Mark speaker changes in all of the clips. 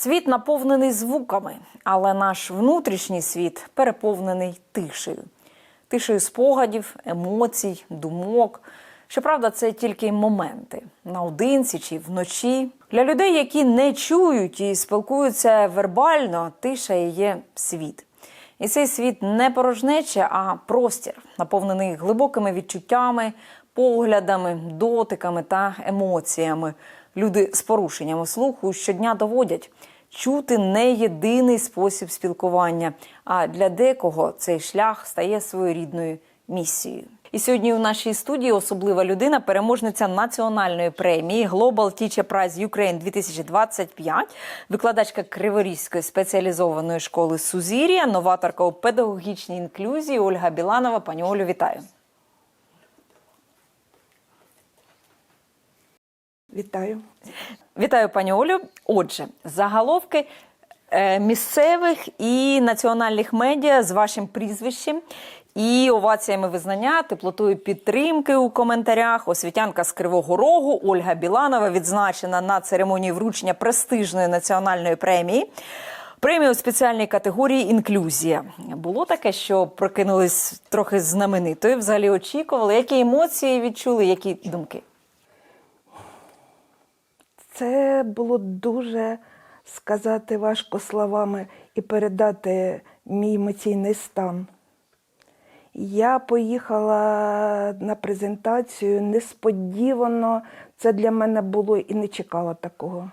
Speaker 1: Світ наповнений звуками, але наш внутрішній світ переповнений тишею. Тишею спогадів, емоцій, думок. Щоправда, це тільки моменти наодинці чи вночі. Для людей, які не чують і спілкуються вербально, тиша є світ. І цей світ не порожнеча, а простір, наповнений глибокими відчуттями, поглядами, дотиками та емоціями. Люди з порушеннями слуху щодня доводять. Чути не єдиний спосіб спілкування, а для декого цей шлях стає своєрідною місією. І сьогодні у нашій студії особлива людина, переможниця національної премії Global Teacher Prize Ukraine 2025, викладачка Криворізької спеціалізованої школи Сузір'я, новаторка у педагогічній інклюзії Ольга Біланова. Пані Олю, вітаю.
Speaker 2: Вітаю.
Speaker 1: Вітаю, пані Олю. Отже, заголовки е, місцевих і національних медіа з вашим прізвищем і оваціями визнання, теплотою підтримки у коментарях. Освітянка з Кривого Рогу Ольга Біланова відзначена на церемонії вручення престижної національної премії. Премію у спеціальній категорії інклюзія. Було таке, що прокинулись трохи знаменитою. Взагалі очікували, які емоції відчули, які думки.
Speaker 2: Це було дуже сказати важко словами і передати мій емоційний стан. Я поїхала на презентацію несподівано. Це для мене було і не чекала такого.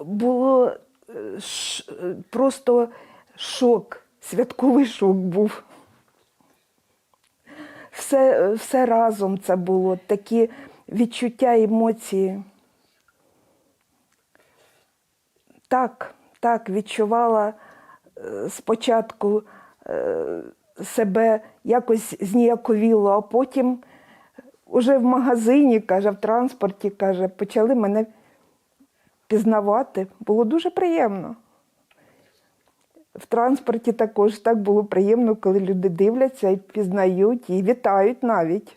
Speaker 2: Було е, е, просто шок, святковий шок був. Все, все разом це було, такі відчуття, емоції. Так, так, відчувала е, спочатку е, себе якось зніяковіло, а потім уже в магазині, каже, в транспорті, каже, почали мене пізнавати. Було дуже приємно. В транспорті також так було приємно, коли люди дивляться і пізнають, і вітають навіть.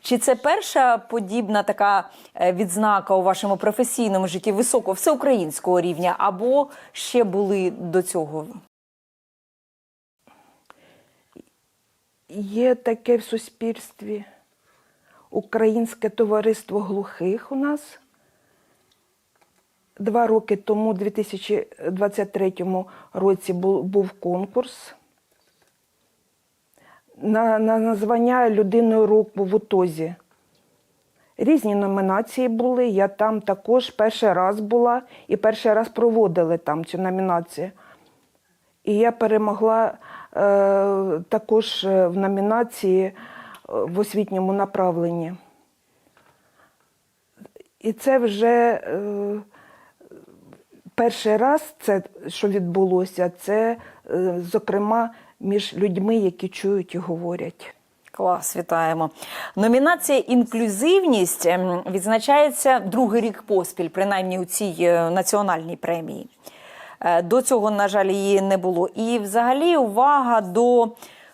Speaker 1: Чи це перша подібна така е, відзнака у вашому професійному житті високого всеукраїнського рівня, або ще були до цього?
Speaker 2: Є таке в суспільстві Українське товариство глухих у нас. Два роки тому, у 2023 році, був, конкурс на, на названня людиною року в УТОЗі. Різні номінації були. Я там також перший раз була і перший раз проводили там цю номінацію. І я перемогла е, також е, в номінації е, в освітньому направленні. І це вже е, перший раз, це, що відбулося, це, е, зокрема, між людьми, які чують і говорять.
Speaker 1: Клас, вітаємо. Номінація інклюзивність ем, відзначається другий рік поспіль, принаймні у цій е, національній премії. Е, До цього, на жаль, її не було. І взагалі увага до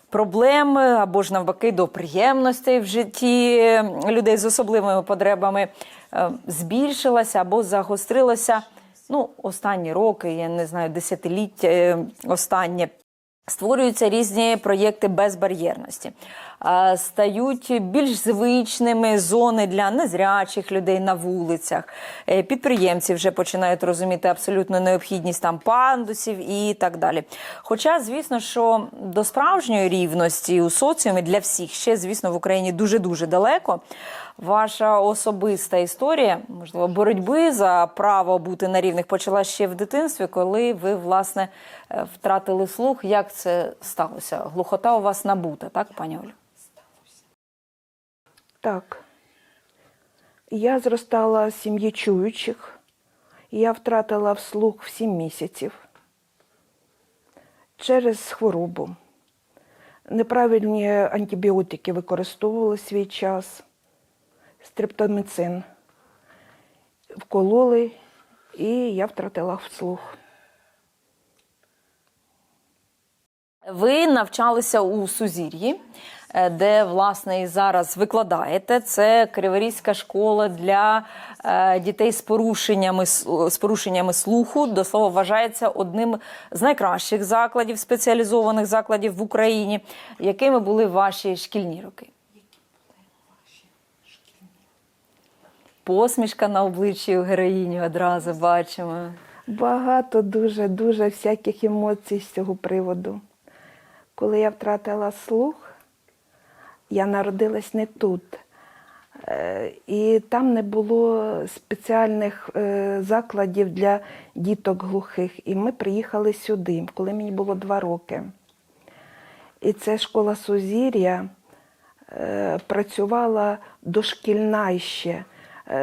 Speaker 1: проблем або ж навпаки до приємностей в житті е, людей з особливими потребами е, збільшилася або загострилася. Ну, останні роки, я не знаю, десятиліття е, останнє. Створюються різні проєкти безбар'єрності, стають більш звичними зони для незрячих людей на вулицях. Е, Підприємці вже починають розуміти абсолютну необхідність там пандусів і так далі. Хоча, звісно, що до справжньої рівності у соціумі для всіх ще, звісно, в Україні дуже дуже далеко. Ваша особиста історія, можливо, боротьби за право бути на рівних почала ще в дитинстві, коли ви власне е, втратили слух. Як це сталося? Глухота у вас набута, так, пані Олю?
Speaker 2: Так. Я зростала в сім'ї чуючих. Я втратила вслух в 7 місяців через хворобу. Неправильні антибіотики використовували свій час, стрептоміцин. Вкололи, і я втратила вслух.
Speaker 1: Ви навчалися у Сузір'ї. е, де власне і зараз викладаєте. Це Криворізька школа для е, дітей з порушеннями з порушеннями слуху. До слова, вважається одним з найкращих закладів, спеціалізованих закладів в Україні. Якими були ваші шкільні роки? Посмішка на обличчі у героїні одразу бачимо.
Speaker 2: Багато дуже, дуже всяких емоцій з цього приводу. Коли я втратила слух, я народилась не тут. Е, І там не було спеціальних е, закладів для діток глухих. І ми приїхали сюди, коли мені було два роки. І це школа Сузір'я е, працювала дошкільна ще,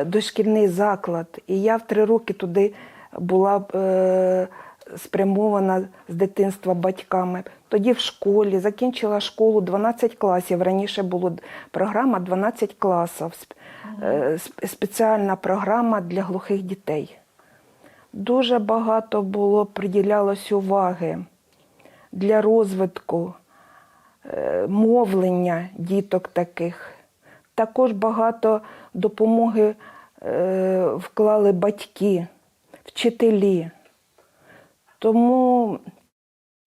Speaker 2: дошкільний заклад. І я в три роки туди була е, спрямована з дитинства батьками. Тоді в школі закінчила школу 12 класів. Раніше була програма 12 класів, е, спеціальна програма для глухих дітей. Дуже багато було приділялось уваги для розвитку е, мовлення діток таких. Також багато допомоги е, вклали батьки, вчителі. Тому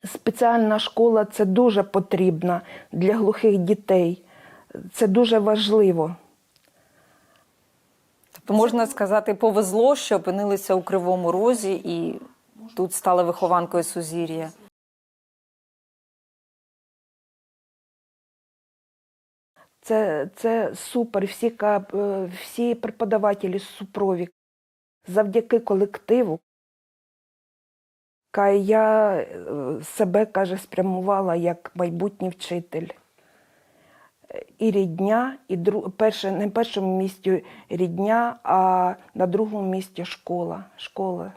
Speaker 2: спеціальна школа це дуже потрібна для глухих дітей. Це дуже важливо.
Speaker 1: Тобто можна сказати, повезло, що опинилися у Кривому Розі і тут стали вихованкою Сузір'я.
Speaker 2: Це, це супер. Всі, е, всі преподавателі супрові. Завдяки колективу. Я е, себе, каже, спрямувала як майбутній вчитель. І рідня, і дру... перше, не першому місці рідня, а на другому місці школа. школа.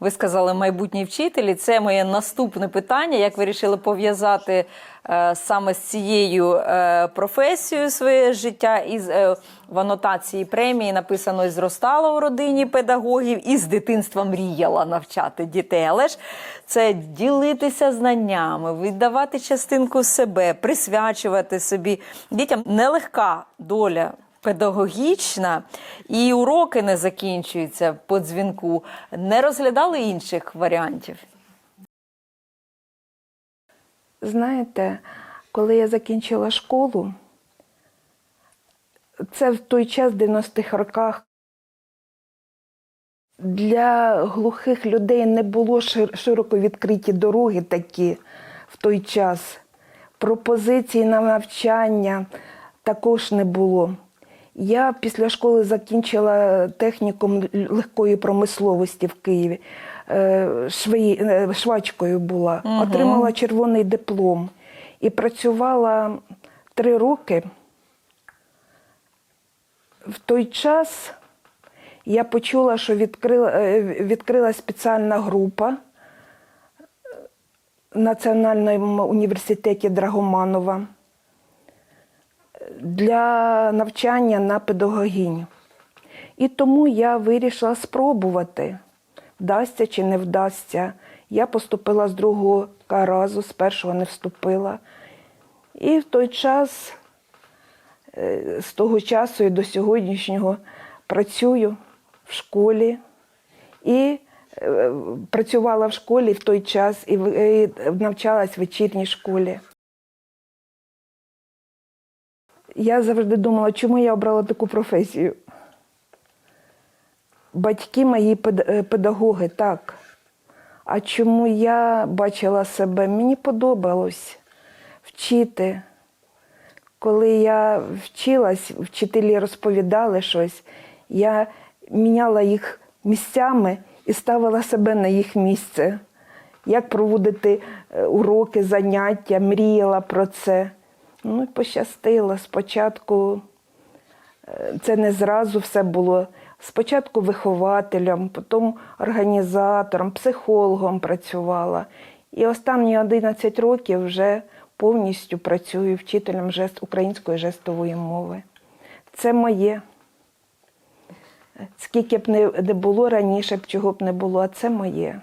Speaker 1: Ви сказали майбутній вчитель, і це моє наступне питання. Як ви вирішили пов'язати е, саме з цією е, професією своє життя? Із е, в анотації премії написано зростала у родині педагогів і з дитинства мріяла навчати дітей. Але ж це ділитися знаннями, віддавати частинку себе, присвячувати собі дітям нелегка доля педагогічна, і уроки не закінчуються по дзвінку. Не розглядали інших варіантів.
Speaker 2: Знаєте, коли я закінчила школу, це в той час, в 90-х роках, для глухих людей не було широко відкриті дороги такі в той час. Пропозицій на навчання також не було. Я після школи закінчила технікум легкої промисловості в Києві. Е, е, швачкою була, отримала червоний диплом і працювала три роки. В той час я почула, що відкрила, е, відкрила спеціальна група в Національному університеті Драгоманова для навчання на педагогінь. І тому я вирішила спробувати, вдасться чи не вдасться. Я поступила з другого разу, з першого не вступила. І в той час, е, з того часу і до сьогоднішнього працюю в школі і е, працювала в школі в той час і навчалась в вечірній школі. Я завжди думала, чому я обрала таку професію. Батьки мої е, педагоги, так. А чому я бачила себе? Мені подобалось вчити. Коли я вчилась, вчителі розповідали щось, я міняла їх місцями і ставила себе на їх місце. Як проводити е, уроки, заняття, мріяла про це. Ну пощастило. Спочатку е, це не зразу все було. Спочатку вихователем, потім організатором, психологом працювала. І останні 11 років вже повністю працюю вчителем жест, української жестової мови. Це моє. Скільки б не було раніше, б чого б не було, а це моє.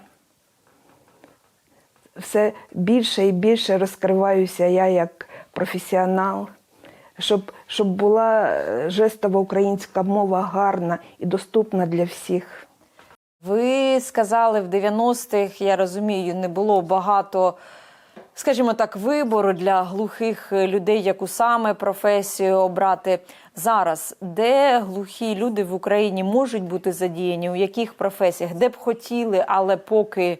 Speaker 2: Все більше і більше розкриваюся я як професіонал, щоб, щоб була е, жестова українська мова гарна і доступна для всіх.
Speaker 1: Ви сказали, в 90-х, я розумію, не було багато, скажімо так, вибору для глухих людей, яку саме професію обрати. Зараз, де глухі люди в Україні можуть бути задіяні, у яких професіях, де б хотіли, але поки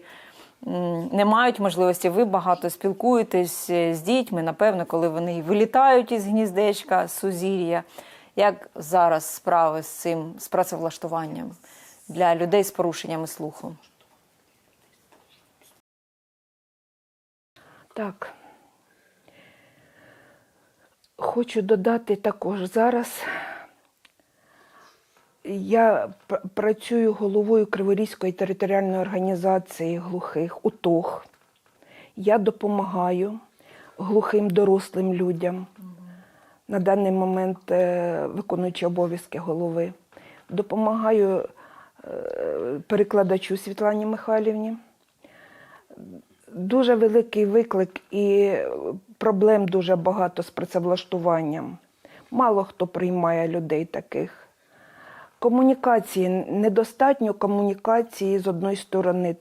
Speaker 1: не мають можливості, ви багато спілкуєтесь е, з дітьми, напевно, коли вони вилітають із гніздечка, з сузір'я. Як зараз справи з цим з працевлаштуванням для людей з порушеннями слуху?
Speaker 2: Так. Хочу додати також зараз. Я пр- працюю головою Криворізької територіальної організації глухих УТОГ. Я допомагаю глухим дорослим людям. На даний момент е, виконуючи обов'язки голови. Допомагаю е, перекладачу Світлані Михайлівні дуже великий виклик і проблем дуже багато з працевлаштуванням. Мало хто приймає людей таких. Комунікації недостатньо комунікації з одної сторони,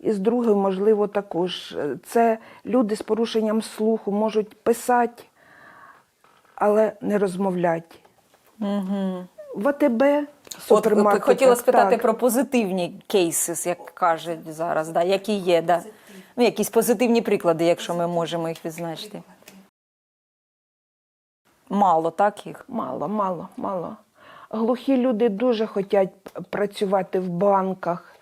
Speaker 2: і з другої, можливо, також. Це люди з порушенням слуху можуть писати, але не розмовляти.
Speaker 1: Угу.
Speaker 2: В АТБ
Speaker 1: От
Speaker 2: супермаркетах,
Speaker 1: хотіла спитати
Speaker 2: так.
Speaker 1: про позитивні кейси, як кажуть зараз, да, які є, да. ну, якісь позитивні приклади, якщо ми можемо їх відзначити. Мало, так їх?
Speaker 2: Мало, мало, мало. Глухі люди дуже хочуть працювати в банках,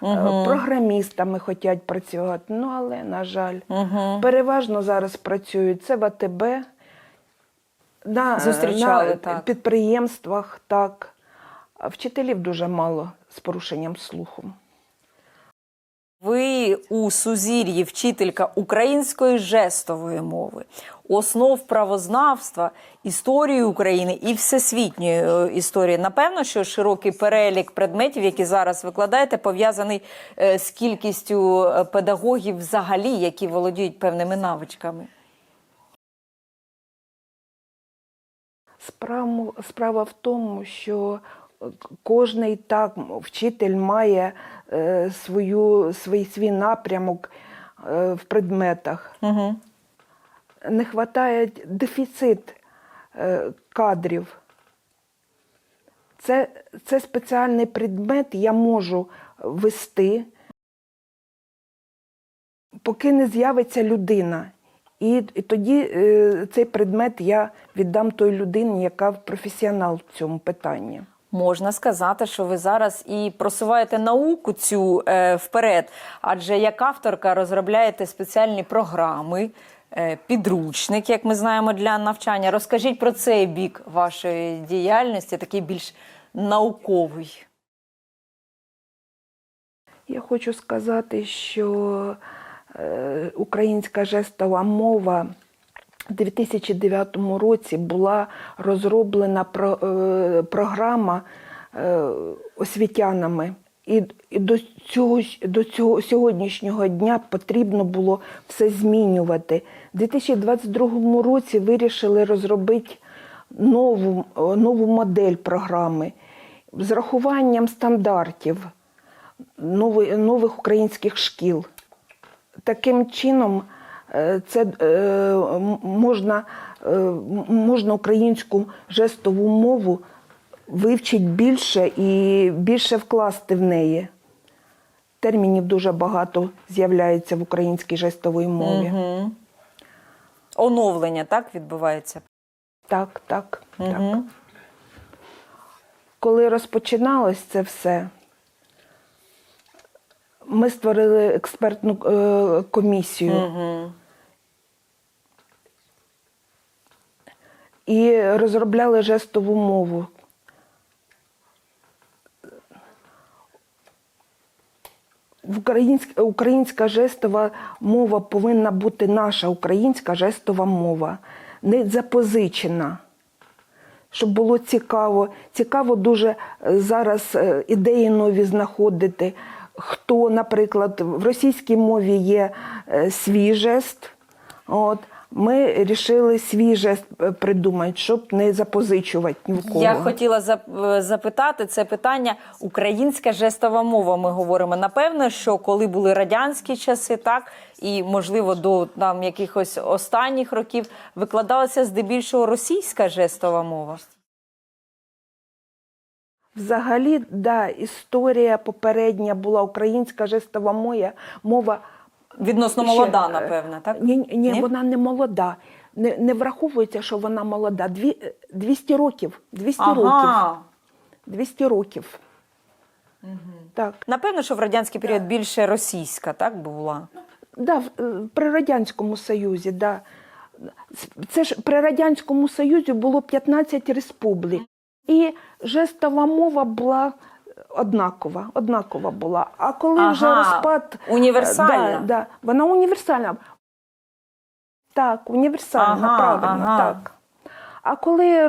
Speaker 2: угу. програмістами хочуть працювати. Ну, але, на жаль,
Speaker 1: Угу.
Speaker 2: переважно зараз працюють це в АТБ, на,
Speaker 1: Зустрічали,
Speaker 2: на
Speaker 1: так.
Speaker 2: підприємствах, так. Вчителів дуже мало з порушенням слуху.
Speaker 1: Ви у Сузір'ї вчителька української жестової мови, основ правознавства, історії України і всесвітньої е, історії. Напевно, що широкий перелік предметів, які зараз викладаєте, пов'язаний е, з кількістю е, педагогів взагалі, які володіють певними навичками.
Speaker 2: Справа, справа в тому, що кожний так вчитель має е, свою, свій, свій напрямок е, в предметах.
Speaker 1: Угу.
Speaker 2: Не вистачає дефіцит е, кадрів. Це, це спеціальний предмет, я можу вести, поки не з'явиться людина. І, і тоді е, цей предмет я віддам той людині, яка професіонал в цьому питанні.
Speaker 1: Можна сказати, що ви зараз і просуваєте науку цю е, вперед, адже як авторка розробляєте спеціальні програми, е, підручник, як ми знаємо, для навчання. Розкажіть про цей бік вашої діяльності, такий більш науковий.
Speaker 2: Я хочу сказати, що е, українська жестова мова в 2009 році була розроблена е, програма е, освітянами. І, до, цього, до цього сьогоднішнього дня потрібно було все змінювати. У 2022 році вирішили розробити нову, е, нову модель програми з рахуванням стандартів нови- нових українських шкіл. Таким чином, це е, можна, е, можна українську жестову мову вивчити більше і більше вкласти в неї. Термінів дуже багато з'являється в українській жестовій мові.
Speaker 1: Угу. Оновлення так відбувається.
Speaker 2: Так, так, так.
Speaker 1: Угу.
Speaker 2: Коли розпочиналось це все, ми створили експертну е, комісію.
Speaker 1: Угу.
Speaker 2: І розробляли жестову мову. Українська, українська жестова мова повинна бути наша українська жестова мова, не запозичена. Щоб було цікаво. Цікаво дуже е, зараз е, ідеї нові знаходити. Хто, наприклад, в російській мові є е, свій жест, от, ми вирішили свій жест е, придумати, щоб не запозичувати ні в кого.
Speaker 1: Я хотіла е, запитати це питання. Українська жестова мова. Ми говоримо. Напевно, що коли були радянські часи, так і можливо до там якихось останніх років викладалася здебільшого російська жестова мова.
Speaker 2: Взагалі, да, історія попередня була українська жестова моя мова.
Speaker 1: Відносно молода,
Speaker 2: е,
Speaker 1: напевно, так?
Speaker 2: Ні, ні,
Speaker 1: Ні?
Speaker 2: вона не молода. Не, не враховується, що вона молода. Дві, 200 років. 200 років. 200 років. Так.
Speaker 1: Напевно, що в радянський період більше російська, так була.
Speaker 2: Да, е, при Радянському Союзі, да. Це ж при Радянському Союзі було 15 республік. І жестова мова була однакова, однакова була. А коли вже розпад
Speaker 1: універсальна.
Speaker 2: Да, да, вона універсальна. Так, універсальна,
Speaker 1: Ага,
Speaker 2: правильно,
Speaker 1: ага.
Speaker 2: так. А коли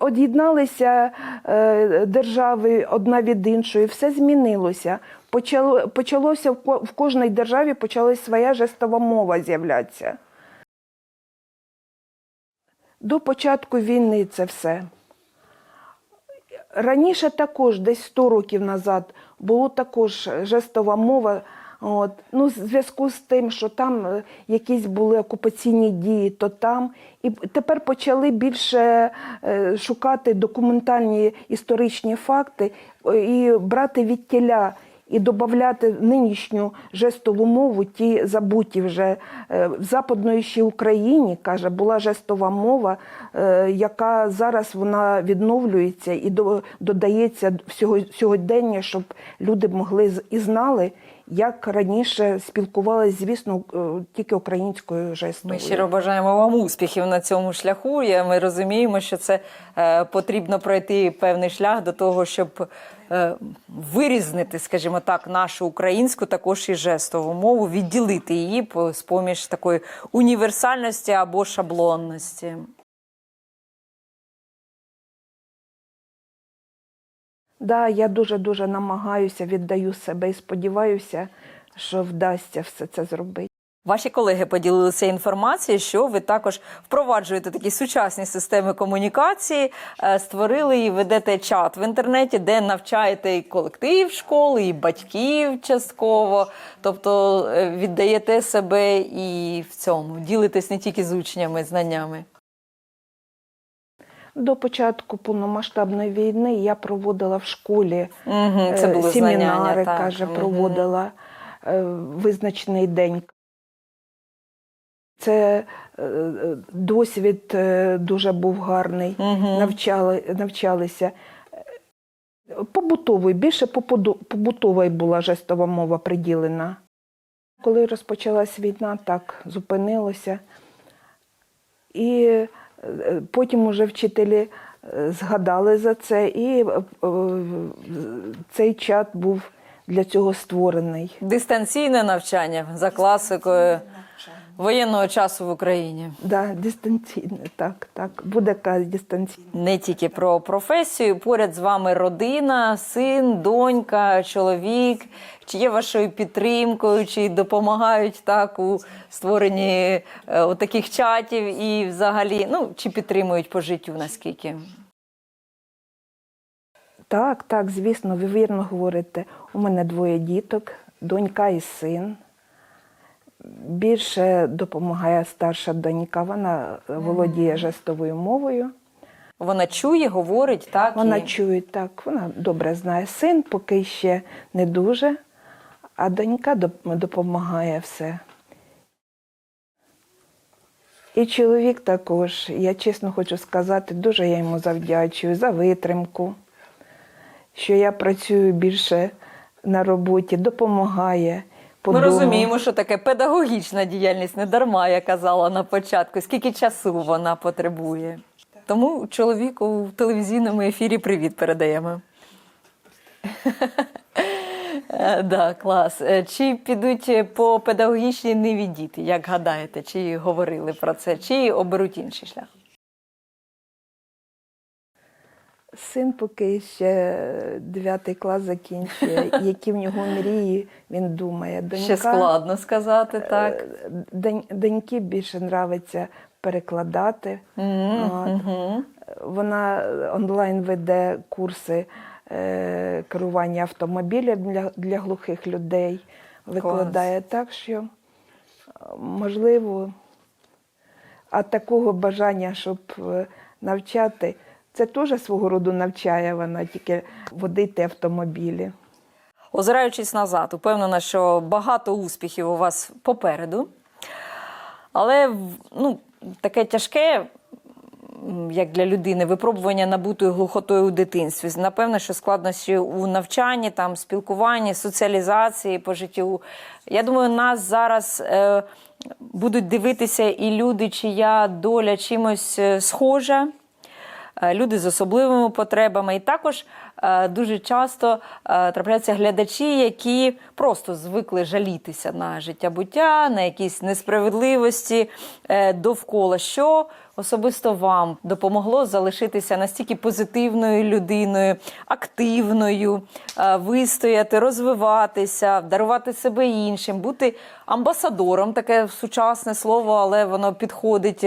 Speaker 2: од'єдналися е, держави одна від іншої, все змінилося. Почало, почалося в, в кожній державі почалась своя жестова мова з'являтися. До початку війни це все. Раніше також, десь 100 років назад, було також жестова мова. От. Ну, в зв'язку з тим, що там е, якісь були окупаційні дії, то там. І тепер почали більше е, шукати документальні історичні факти е, і брати від тіля і додати нинішню жестову мову, ті забуті вже Е, в Западної ще Україні, каже, була жестова мова, е, яка зараз вона відновлюється і до- додається всього сьогодення, щоб люди могли і знали, як раніше спілкувалися, звісно, е, тільки українською
Speaker 1: Ми щиро бажаємо вам успіхів на цьому шляху. Ми розуміємо, що це потрібно пройти певний шлях до того, щоб вирізнити, скажімо так, нашу українську також і жестову мову, відділити її з поміж такої універсальності або шаблонності.
Speaker 2: Да, я дуже-дуже намагаюся, віддаю себе і сподіваюся, що вдасться все це зробити.
Speaker 1: Ваші колеги поділилися інформацією, що ви також впроваджуєте такі сучасні системи комунікації, е, створили і ведете чат в інтернеті, де навчаєте і колектив школи, і батьків частково. Тобто е, віддаєте себе і в цьому, ділитесь не тільки з учнями, знаннями.
Speaker 2: До початку повномасштабної війни я проводила в школі
Speaker 1: Угу, це
Speaker 2: е,
Speaker 1: були
Speaker 2: семінари,
Speaker 1: знання,
Speaker 2: каже, проводила е, визначений день. Це е, е, досвід е, дуже був гарний.
Speaker 1: Мгм.
Speaker 2: Навчали, навчалися. Побутовий, більше побутовою була жестова мова приділена. Коли розпочалась війна, так зупинилося. І потім уже вчителі згадали за це, і цей чат був для цього створений.
Speaker 1: Дистанційне навчання за класикою воєнного часу в Україні.
Speaker 2: Да, дистанційне, так, так. Буде якась дистанційна.
Speaker 1: Не тільки про професію, поряд з вами родина, син, донька, чоловік. Чи є вашою підтримкою, чи допомагають так у створенні е, таких чатів і взагалі, ну чи підтримують по життю наскільки?
Speaker 2: Так, так, звісно, ви вірно говорите. У мене двоє діток, донька і син. Більше допомагає старша донька, вона е, володіє жестовою мовою.
Speaker 1: Вона чує, говорить, так
Speaker 2: Вона
Speaker 1: і...
Speaker 2: чує так, вона добре знає. Син поки ще не дуже, а донька допомагає все. І чоловік також, я чесно хочу сказати, дуже я йому завдячую за витримку, що я працюю більше на роботі, допомагає. По
Speaker 1: Ми розуміємо, що таке педагогічна діяльність не дарма, я казала на початку, скільки часу вона потребує. Тому чоловіку в телевізійному ефірі привіт передаємо. Да, клас. Е, Чи підуть по педагогічній ниві діти, як гадаєте, чи говорили про це, чи оберуть інший шлях?
Speaker 2: Син поки ще 9 клас закінчує, які в нього мрії, він думає. Донька,
Speaker 1: Ще складно сказати, так.
Speaker 2: е, донь- Доньки більше нравиться перекладати. От. Вона онлайн веде курси е, керування автомобілем для, для глухих людей, викладає так, що е, можливо, а такого бажання, щоб е, навчати, це теж свого роду навчає вона тільки водити автомобілі.
Speaker 1: Озираючись назад, упевнена, що багато успіхів у вас попереду. Але ну, таке тяжке, як для людини, випробування набутою глухотою у дитинстві. Напевно, що складнощі у навчанні, там, спілкуванні, соціалізації по життю. Я думаю, нас зараз е, будуть дивитися і люди, чия доля чимось е, схожа люди з особливими потребами. І також е, дуже часто е, трапляються глядачі, які просто звикли жалітися на життя буття, на якісь несправедливості е, довкола. Що особисто вам допомогло залишитися настільки позитивною людиною, активною, е, вистояти, розвиватися, дарувати себе іншим, бути амбасадором, таке сучасне слово, але воно підходить.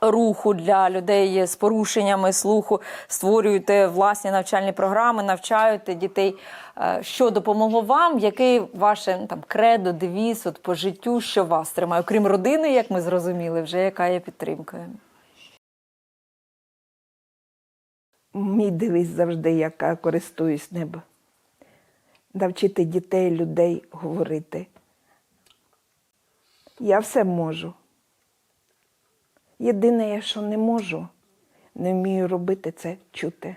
Speaker 1: Руху для людей з порушеннями слуху, створюєте власні навчальні програми, навчаєте дітей. Е, Що допомогло вам? Який ваше ну, там кредо, девіз от по життю, що вас тримає? Окрім родини, як ми зрозуміли, вже яка є підтримкою?
Speaker 2: Мій девіз завжди, яка користуюсь небо. Навчити дітей, людей говорити. Я все можу. Єдине, що не можу, не вмію робити це чути.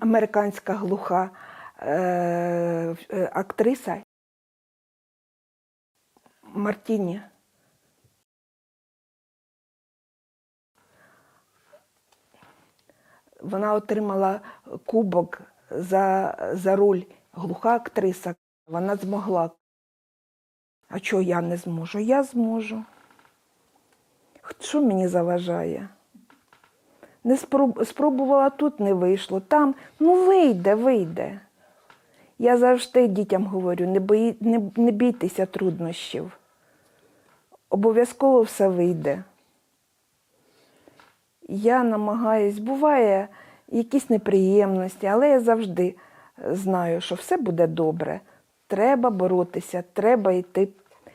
Speaker 2: Американська глуха е, е, актриса Мартіні. Вона отримала кубок за, за роль глуха актриса. Вона змогла. А чого я не зможу? Я зможу. Що мені заважає? Не спроб... Спробувала тут, не вийшло. Там, ну вийде, вийде. Я завжди дітям говорю, не, бої... не... не бійтеся труднощів. Обов'язково все вийде. Я намагаюсь, буває якісь неприємності, але я завжди знаю, що все буде добре. Треба боротися, треба йти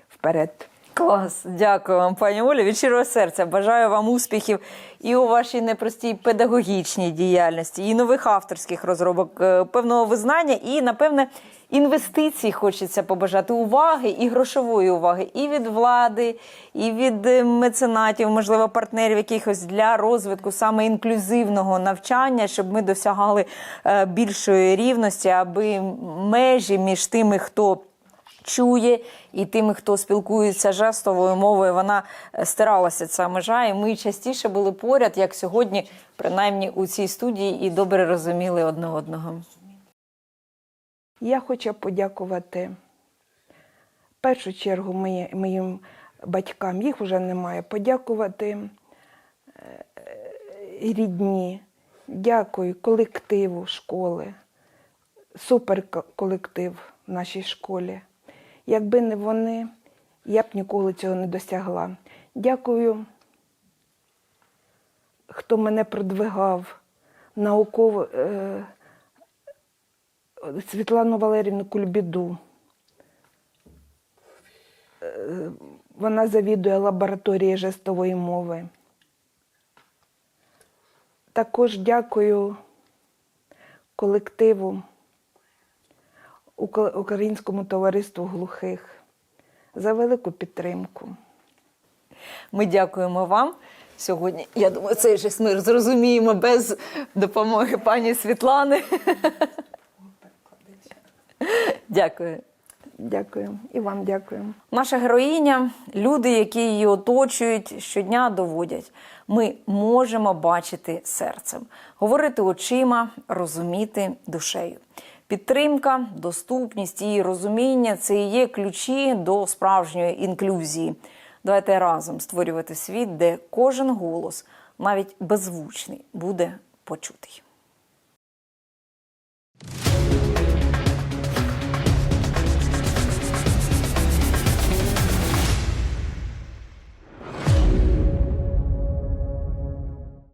Speaker 2: вперед.
Speaker 1: Клас, дякую вам, пані Олі. Від щирого серця бажаю вам успіхів і у вашій непростій педагогічній діяльності, і нових авторських розробок, е, певного визнання, і, напевне, інвестицій хочеться побажати уваги і грошової уваги, і від влади, і від е, меценатів, можливо, партнерів якихось для розвитку саме інклюзивного навчання, щоб ми досягали е, більшої рівності, аби межі між тими, хто чує, і тими, хто спілкується жестовою мовою, вона е, стиралася ця межа, і ми частіше були поряд, як сьогодні, принаймні у цій студії, і добре розуміли одне одного.
Speaker 2: Я хочу подякувати в першу чергу мої, моїм батькам, їх вже немає. Подякувати е, рідні, дякую колективу школи, супер колектив в нашій школі. Якби не вони, я б ніколи цього не досягла. Дякую, хто мене продвигав науково. Е, Світлану Валерівну Кульбіду. Е, Вона завідує лабораторією жестової мови. Також дякую колективу Українському товариству глухих за велику підтримку.
Speaker 1: Ми дякуємо вам. Сьогодні, я думаю, цей же смир зрозуміємо без допомоги пані Світлани. Дякую.
Speaker 2: Дякую і вам дякую.
Speaker 1: Наша героїня, люди, які її оточують, щодня доводять. Ми можемо бачити серцем, говорити очима, розуміти душею. Підтримка, доступність і розуміння це і є ключі до справжньої інклюзії. Давайте разом створювати світ, де кожен голос, навіть беззвучний, буде почутий.